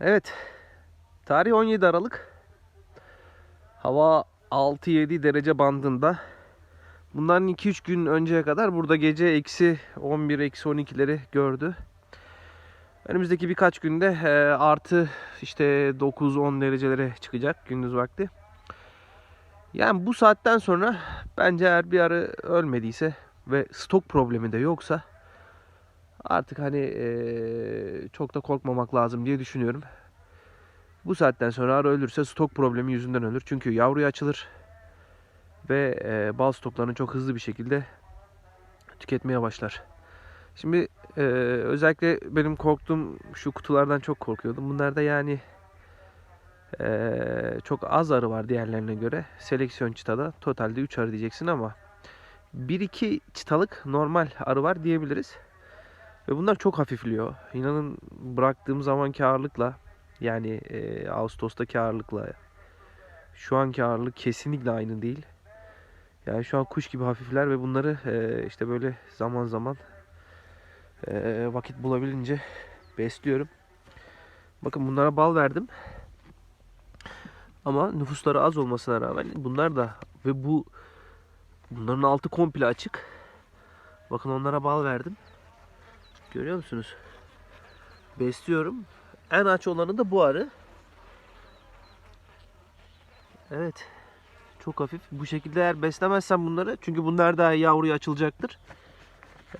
Evet. Tarih 17 Aralık. Hava 6-7 derece bandında. Bundan 2-3 gün önceye kadar burada gece eksi 11 eksi 12'leri gördü. Önümüzdeki birkaç günde e, artı işte 9-10 derecelere çıkacak gündüz vakti. Yani bu saatten sonra bence eğer bir arı ölmediyse ve stok problemi de yoksa artık hani e, çok da korkmamak lazım diye düşünüyorum. Bu saatten sonra arı ölürse stok problemi yüzünden ölür. Çünkü yavruya açılır ve e, bal stoklarını çok hızlı bir şekilde tüketmeye başlar. Şimdi e, özellikle benim korktuğum şu kutulardan çok korkuyordum. Bunlarda yani e, çok az arı var diğerlerine göre. Seleksiyon çıtada totalde 3 arı diyeceksin ama 1-2 çıtalık normal arı var diyebiliriz. Ve bunlar çok hafifliyor. İnanın bıraktığım zamanki ağırlıkla yani e, Ağustos'taki ağırlıkla şu anki ağırlık kesinlikle aynı değil. Yani şu an kuş gibi hafifler ve bunları e, işte böyle zaman zaman e, vakit bulabilince besliyorum. Bakın bunlara bal verdim. Ama nüfusları az olmasına rağmen bunlar da ve bu bunların altı komple açık. Bakın onlara bal verdim. Görüyor musunuz? Besliyorum. En aç olanı da bu arı. Evet. Çok hafif. Bu şekilde eğer beslemezsem bunları çünkü bunlar daha yavruya açılacaktır.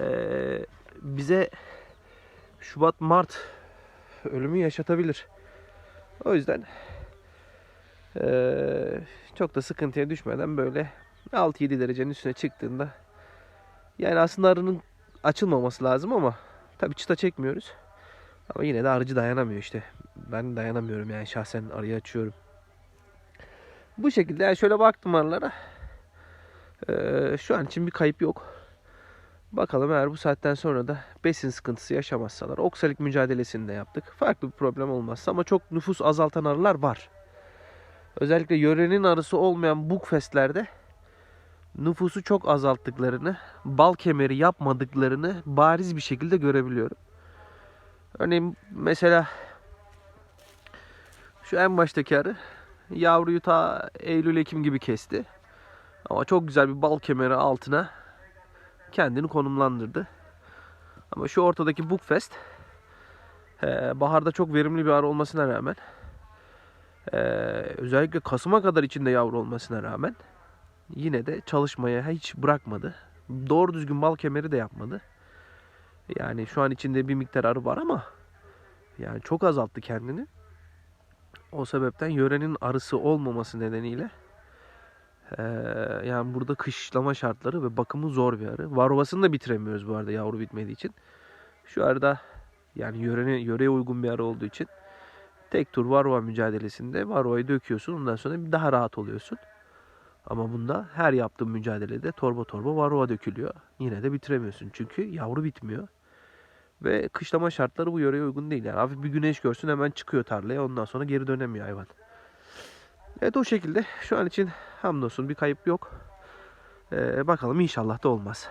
Ee, bize Şubat Mart ölümü yaşatabilir. O yüzden ee, çok da sıkıntıya düşmeden böyle 6-7 derecenin üstüne çıktığında yani aslında arının açılmaması lazım ama tabii çıta çekmiyoruz. Ama yine de arıcı dayanamıyor işte. Ben dayanamıyorum yani şahsen arıyı açıyorum. Bu şekilde yani şöyle baktım arılara. Ee, şu an için bir kayıp yok. Bakalım eğer bu saatten sonra da besin sıkıntısı yaşamazsalar. Oksalik mücadelesini de yaptık. Farklı bir problem olmazsa ama çok nüfus azaltan arılar var. Özellikle yörenin arısı olmayan bukfestlerde nüfusu çok azalttıklarını, bal kemeri yapmadıklarını bariz bir şekilde görebiliyorum. Örneğin mesela şu en baştaki arı yavruyu ta Eylül-Ekim gibi kesti. Ama çok güzel bir bal kemeri altına kendini konumlandırdı. Ama şu ortadaki Bookfest e, baharda çok verimli bir arı olmasına rağmen e, özellikle Kasım'a kadar içinde yavru olmasına rağmen yine de çalışmaya hiç bırakmadı. Doğru düzgün bal kemeri de yapmadı. Yani şu an içinde bir miktar arı var ama yani çok azalttı kendini. O sebepten yörenin arısı olmaması nedeniyle eee, yani burada kışlama şartları ve bakımı zor bir arı. Varrovasını da bitiremiyoruz bu arada yavru bitmediği için. Şu arada yani yörene, yöreye uygun bir arı olduğu için tek tur varroa mücadelesinde varroayı döküyorsun. Ondan sonra daha rahat oluyorsun. Ama bunda her yaptığın mücadelede torba torba varroa dökülüyor. Yine de bitiremiyorsun çünkü yavru bitmiyor. Ve kışlama şartları bu yöreye uygun değil. Yani hafif bir güneş görsün hemen çıkıyor tarlaya. Ondan sonra geri dönemiyor hayvan. Evet o şekilde. Şu an için hamdolsun bir kayıp yok. Ee, bakalım inşallah da olmaz.